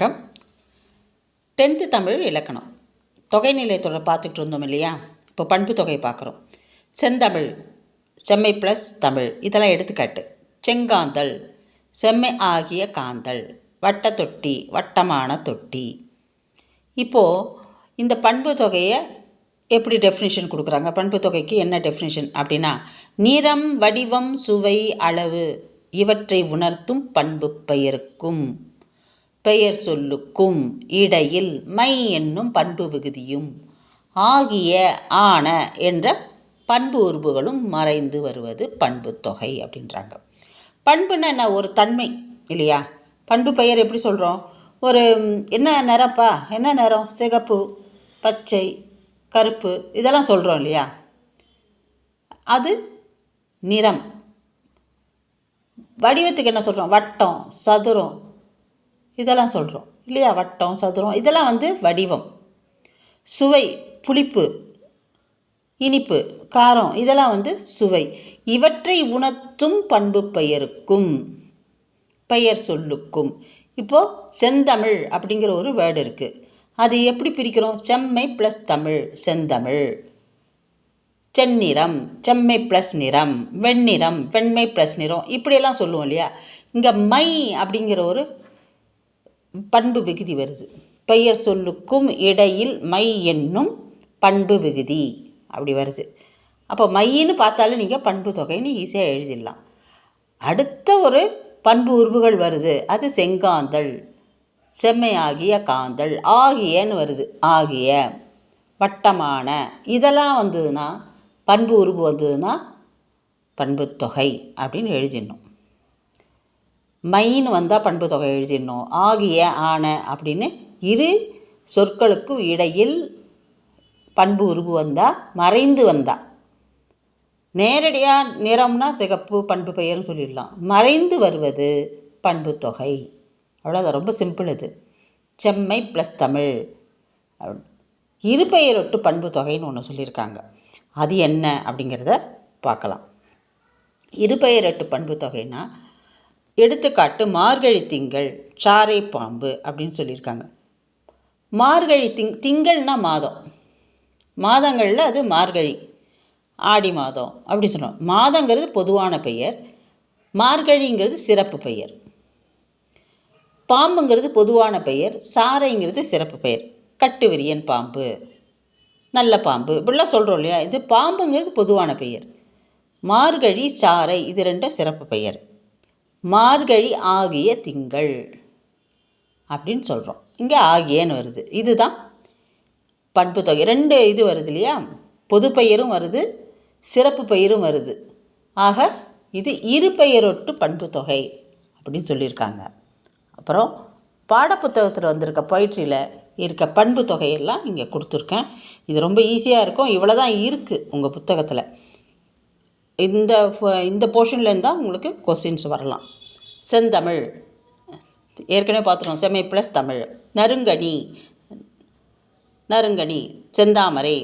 வணக்கம். டென்த்து தமிழ் இலக்கணம். தொகை நிலையத்தோட பார்த்துட்டு இருந்தோம் இல்லையா? இப்போ பண்பு தொகை பார்க்குறோம். செந்தமிழ் செம்மை ப்ளஸ் தமிழ். இதெல்லாம் எடுத்துக்காட்டு. செங்காந்தல் செம்மை ஆகிய காந்தல். வட்ட தொட்டி வட்டமான தொட்டி. இப்போது இந்த பண்பு தொகையை எப்படி டெஃபினிஷன் கொடுக்குறாங்க? பண்பு தொகைக்கு என்ன டெஃபினிஷன் அப்படின்னா நிறம் வடிவம் சுவை அளவு இவற்றை உணர்த்தும் பண்பு பெயருக்கும். பெயர் சொல்லுக்கும் இடையில் மை என்னும் பண்பு விகுதியும் ஆகிய ஆன என்ற பண்பு உருபுகளும் மறைந்து வருவது பண்பு தொகை அப்படின்றாங்க. பண்புன்னா என்ன? ஒரு தன்மை இல்லையா? பண்பு பெயர் எப்படி சொல்கிறோம் ஒரு என்ன நிறப்பா? என்ன நிறம்? சிகப்பு பச்சை கருப்பு இதெல்லாம் சொல்கிறோம் இல்லையா? அது நிறம். வடிவத்துக்கு என்ன சொல்கிறோம் வட்டம் சதுரம் இதெல்லாம் சொல்கிறோம் இல்லையா? வட்டம் சதுரம் இதெல்லாம் வந்து வடிவம். சுவை புளிப்பு இனிப்பு காரம் இதெல்லாம் வந்து சுவை. இவற்றை உணர்த்தும் பண்பு பெயருக்கும் பெயர் சொல்லுக்கும். இப்போது செந்தமிழ் அப்படிங்கிற ஒரு வேர்டு இருக்குது அது எப்படி பிரிக்கிறோம்? செம்மை ப்ளஸ் தமிழ் செந்தமிழ். செந்நிறம் செம்மை ப்ளஸ் நிறம். வெண்ணிறம் வெண்மை ப்ளஸ் நிறம். இப்படியெல்லாம் சொல்லுவோம் இல்லையா? இங்கே மை அப்படிங்கிற ஒரு பண்பு விகுதி வருது. பெயர் சொல்லுக்கும் இடையில் மை என்னும் பண்பு விகுதி அப்படி வருது. அப்போ மையின்னு பார்த்தாலும் நீங்கள் பண்பு தொகைன்னு ஈஸியாக எழுதிடலாம். அடுத்த ஒரு பண்பு உருவுகள் வருது. அது செங்காந்தல் செம்மையாகிய காந்தல் ஆகியன்னு வருது. ஆகிய வட்டமான இதெல்லாம் வந்ததுன்னா பண்பு உருவு வந்ததுன்னா பண்பு தொகை அப்படின்னு எழுதிடணும். மைன்னு வந்தால் பண்பு தொகை எழுதிடணும். ஆகிய ஆன அப்படின்னு இரு சொற்களுக்கும் இடையில் பண்பு உருவு வந்தால் மறைந்து வந்தால் நேரடியாக நிறம்னா சிகப்பு பண்பு பெயர்னு சொல்லிடலாம். மறைந்து வருவது பண்பு தொகை அவ்வளோதான் ரொம்ப சிம்பிள் இது. செம்மை ப்ளஸ் தமிழ். அப்படி. இருபெயரொட்டு பண்பு தொகைன்னு ஒன்று சொல்லியிருக்காங்க. அது என்ன அப்படிங்கிறத பார்க்கலாம். இருபெயரொட்டு பண்பு தொகைன்னா எடுத்துக்காட்டு மார்கழி திங்கள் சாரை பாம்பு அப்படின்னு சொல்லியிருக்காங்க. மார்கழி திங் திங்கள்னா மாதம். மாதங்களில் அது மார்கழி ஆடி மாதம் அப்படி சொல்லுவோம் மாதங்கிறது பொதுவான பெயர். மார்கழிங்கிறது சிறப்பு பெயர். பாம்புங்கிறது பொதுவான பெயர். சாரைங்கிறது சிறப்பு பெயர். கட்டுவிரியன் பாம்பு நல்ல பாம்பு இப்படிலாம் சொல்கிறோம் இல்லையா? இது பாம்புங்கிறது பொதுவான பெயர். மார்கழி சாரை இது ரெண்டும் சிறப்பு பெயர். மார்கழி ஆகிய திங்கள் அப்படின்னு சொல்கிறோம் இங்கே ஆகியன்னு வருது. இதுதான் பண்பு தொகை. ரெண்டு இது வருது இல்லையா? பொது பெயரும் வருது சிறப்பு பெயரும் வருது. ஆக இது இரு பெயரொட்டு பண்பு தொகை அப்படின்னு சொல்லியிருக்காங்க. அப்புறம் பாடப்புத்தகத்தில் வந்திருக்க பொயிட்ரியில் இருக்க பண்பு தொகையெல்லாம் இங்கே கொடுத்துருக்கேன். இது ரொம்ப ஈஸியாக இருக்கும். இவ்வளோ தான் இருக்குது உங்கள் புத்தகத்தில். இந்த இந்த போர்ஷன்லேருந்து தான் உங்களுக்கு கொஸ்டின்ஸ் வரலாம். செந்தமிழ். ஏற்கனவே பார்த்துருவோம் செம்மை ப்ளஸ் தமிழ். நறுங்கனி. நறுங்கனி. செந்தாமரை.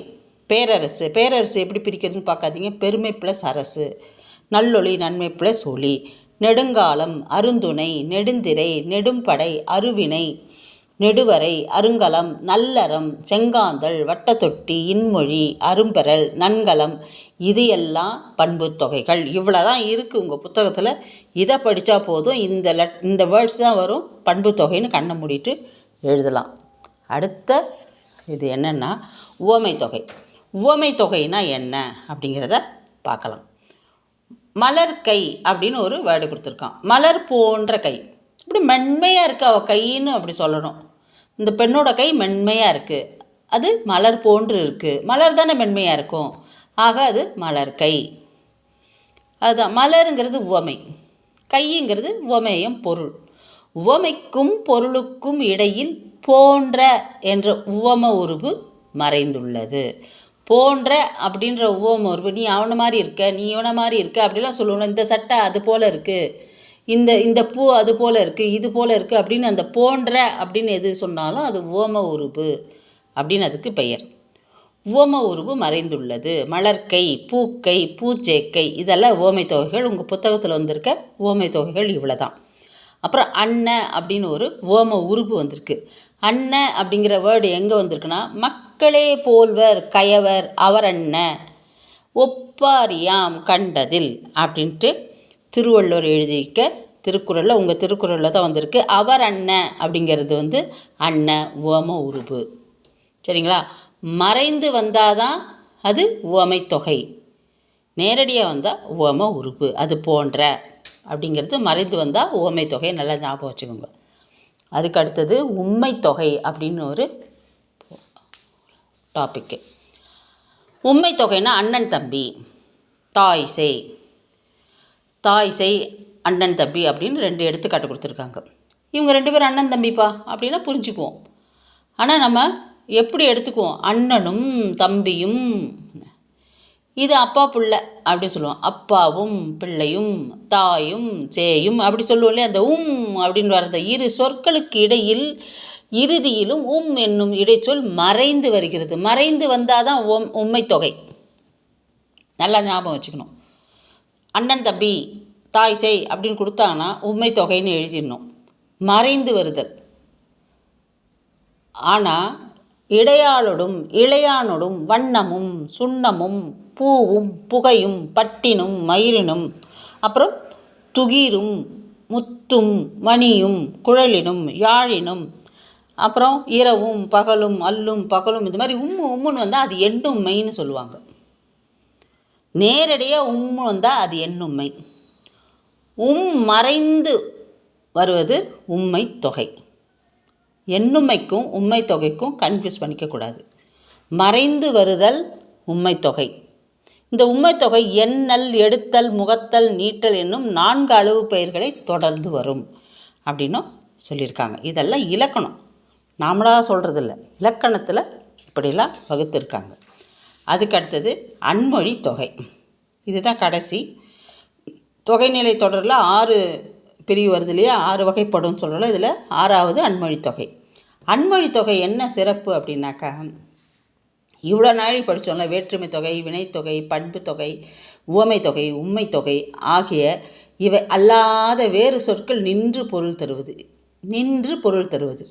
பேரரசு. பேரரசு எப்படி பிரிக்கிறதுன்னு பார்க்காதீங்க. பெருமை ப்ளஸ் அரசு. நல்லொளி நன்மை ப்ளஸ் ஒளி. நெடுங்காலம் அருந்துணை. நெடுந்திரை. நெடும்படை. அருவினை. நெடுவரை அருங்கலம் நல்லறம் செங்காந்தள் வட்டத்தொட்டி இன்மொழி அரும்பெறல் நன்கலம் இது எல்லாம் பண்பு தொகைகள். இவ்வளோ தான் இருக்குது உங்கள் புத்தகத்தில். இதை படித்தா போதும். இந்த லெட் இந்த வேர்ட்ஸ் தான் வரும். பண்பு தொகைன்னு கண்ணை மூடிட்டு எழுதலாம். அடுத்த இது என்னென்னா உவமை தொகை. உவமை தொகைனா என்ன அப்படிங்கிறத பார்க்கலாம். மலர் கை அப்படின்னு ஒரு வேர்டு கொடுத்துருக்கான். மலர் போன்ற கை. இப்படி மென்மையாக இருக்குது அவள் கைன்னு அப்படி சொல்லணும். இந்த பெண்ணோட கை மென்மையாக இருக்குது அது மலர் போன்று இருக்குது மலர் தானே மென்மையாக இருக்கும். ஆக அது மலர் கை. அதுதான். மலருங்கிறது உவமை. கைங்கிறது உவமையும் பொருள். உவமைக்கும் பொருளுக்கும் இடையில் போன்ற என்ற உவம உருவு மறைந்துள்ளது. போன்ற அப்படின்ற உவம உருவு நீ அவனை மாதிரி இருக்க நீ இவனை மாதிரி இருக்க அப்படிலாம் சொல்லுவோம் இந்த சட்டை அது போல் இருக்குது இந்த இந்த பூ அது போல் இருக்குது இது போல் இருக்குது அப்படின்னு அந்த போன்ற அப்படின்னு எது சொன்னாலும் அது ஓம உருவு அப்படின்னு அதுக்கு பெயர். ஓம உருவு மறைந்துள்ளது. மலர்க்கை பூக்கை பூச்சேக்கை இதெல்லாம் ஓமை தொகைகள் உங்கள் புத்தகத்தில் வந்திருக்க ஓமை தொகைகள் இவ்வளோ தான் அப்புறம் அன்ன அப்படின்னு ஒரு ஓம உருபு வந்திருக்கு. அன்ன அப்படிங்கிற வேர்டு எங்கே வந்திருக்குன்னா மக்களே போல்வர் கயவர் அவர் ஒப்பாரியாம் கண்டதில் அப்படின்ட்டு திருவள்ளுவர் எழுதியிருக்க திருக்குறளில் உங்கள் திருக்குறளில் தான் வந்திருக்கு. அவர் அண்ணன் அப்படிங்கிறது வந்து அண்ணன் ஓம உருபு. சரிங்களா? மறைந்து வந்தால் தான் அது உவமை தொகை நேரடியாக வந்தால் உவம உருப்பு அது போன்ற அப்படிங்கிறது மறைந்து வந்தால் உவமை தொகை நல்லா ஞாபகம் வச்சுக்கோங்க. அதுக்கு அடுத்தது உண்மை தொகை அப்படின்னு ஒரு டாப்பிக்கு உண்மை தொகைன்னா அண்ணன் தம்பி தாய் செய். தாய் செய் அண்ணன் தம்பி அப்படின்னு ரெண்டு எடுத்துக்காட்டு கொடுத்துருக்காங்க. இவங்க ரெண்டு பேரும் அண்ணன் தம்பிப்பா அப்படின்னா புரிஞ்சுக்குவோம். ஆனால் நம்ம எப்படி எடுத்துக்குவோம்? அண்ணனும் தம்பியும். இது அப்பா பிள்ளை அப்படி சொல்லுவோம். அப்பாவும் பிள்ளையும் தாயும் சேயும் அப்படி சொல்லுவோம் இல்லையா? அந்த உம் அப்படின்னு வர்ற இரு சொற்களுக்கு இடையில் இறுதியிலும் உம் என்னும் இடைச்சொல் மறைந்து வருகிறது. மறைந்து வந்தால் தான் உம் உண்மை தொகை. நல்லா ஞாபகம் வச்சுக்கணும். அண்ணன் தம்பி தாய் செய் அப்படின்னு கொடுத்தாங்கன்னா உண்மை தொகைன்னு எழுதிடணும். மறைந்து வருதல். ஆனால் இடையாளொடும் இளையானொடும் வண்ணமும் சுண்ணமும் பூவும் புகையும் பட்டினும் மயிரினும் அப்புறம் துகிரும் முத்தும் மணியும் குழலினும் யாழினும் அப்புறம் இரவும் பகலும் அல்லும் பகலும் இந்த மாதிரி உம்மு உம்முன்னு வந்தால் அது எண்ணும்மைன்னு சொல்லுவாங்க. நேரடியாக உம் வந்தால் அது எண்ணும்மை உம் மறைந்து வருவது உண்மை தொகை. எண்ணுமைக்கும் உண்மை தொகைக்கும் கன்ஃபியூஸ் பண்ணிக்கக்கூடாது மறைந்து வருதல் உண்மை தொகை. இந்த உண்மை தொகை எண்ணல் எடுத்தல் முகத்தல் நீட்டல் என்னும் நான்கு அளவு பெயர்களை தொடர்ந்து வரும் அப்படின்னும் சொல்லியிருக்காங்க. இதெல்லாம் இலக்கணம். நாமளாக சொல்கிறதில்ல இலக்கணத்தில் இப்படிலாம் வகுத்திருக்காங்க. அதுக்கு அடுத்தது அன்மொழி தொகை. இதுதான் கடைசி. தொகைநிலை தொடரில் ஆறு பிரிவு வருது இல்லையா? ஆறு வகைப்படும் சொல்கிறோம் இதில் ஆறாவது அன்மொழி தொகை. அன்மொழி தொகை என்ன சிறப்பு அப்படின்னாக்கா இவ்வளோ நாளை படித்தோம்ல வேற்றுமை தொகை வினைத்தொகை பண்பு தொகை உவமை தொகை உண்மை தொகை ஆகிய இவை அல்லாத வேறு சொற்கள் நின்று பொருள் தருவது. நின்று பொருள் தருவது.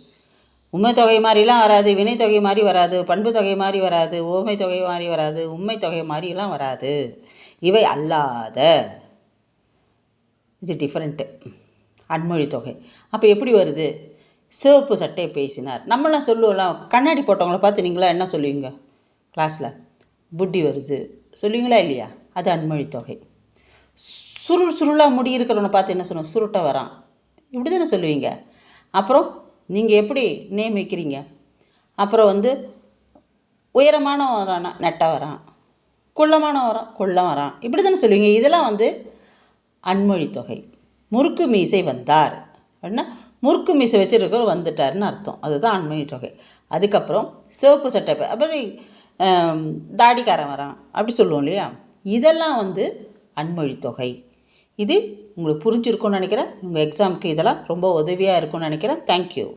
உண்மை தொகை மாதிரிலாம் வராது வினைத்தொகை மாதிரி வராது பண்பு தொகை மாதிரி வராது ஓமை தொகை மாதிரி வராது உண்மை தொகை மாதிரிலாம் வராது. இவை அல்லாத. இது டிஃப்ரெண்ட்டு அன்மொழி தொகை. அப்போ எப்படி வருது? சிவப்பு சட்டையை பேசினார். நம்மளாம் சொல்லுவோம்லாம் கண்ணாடி போட்டவங்கள பார்த்து நீங்களாம் என்ன சொல்லுவீங்க? கிளாஸில் புட்டி வருது. சொல்லுவீங்களா இல்லையா? அது அன்மொழி தொகை. சுருள் சுருளாக முடி இருக்கிறவனை பார்த்து என்ன சொல்லுவோம் சுருட்டை வரான். இப்படி தானே சொல்லுவீங்க. அப்புறம் நீங்கள் எப்படி நேம் வைக்கிறீங்க அப்புறம் வந்து உயரமான வரானா நெட்டை வரான். குள்ளமான வரான் குள்ளம் வரான். இப்படி தானே சொல்லுவீங்க? இதெல்லாம் வந்து அன்மொழி தொகை. முறுக்கு மீசை வந்தார். அப்படின்னா முறுக்கு மீசை வச்சுருக்கவர் வந்துட்டார்னு அர்த்தம். அதுதான் அன்மொழி தொகை. அதுக்கப்புறம் சிவப்பு சட்டை அப்புறம் தாடிக்காரன் வரான். அப்படி சொல்லுவோம் இல்லையா? இதெல்லாம் வந்து அன்மொழி தொகை. இது உங்களுக்கு புரிஞ்சிருக்கும்னு நினைக்கிறேன். உங்கள் எக்ஸாமுக்கு இதெல்லாம் ரொம்ப உதவியாக இருக்கும்னு நினைக்கிறேன். தேங்க்யூ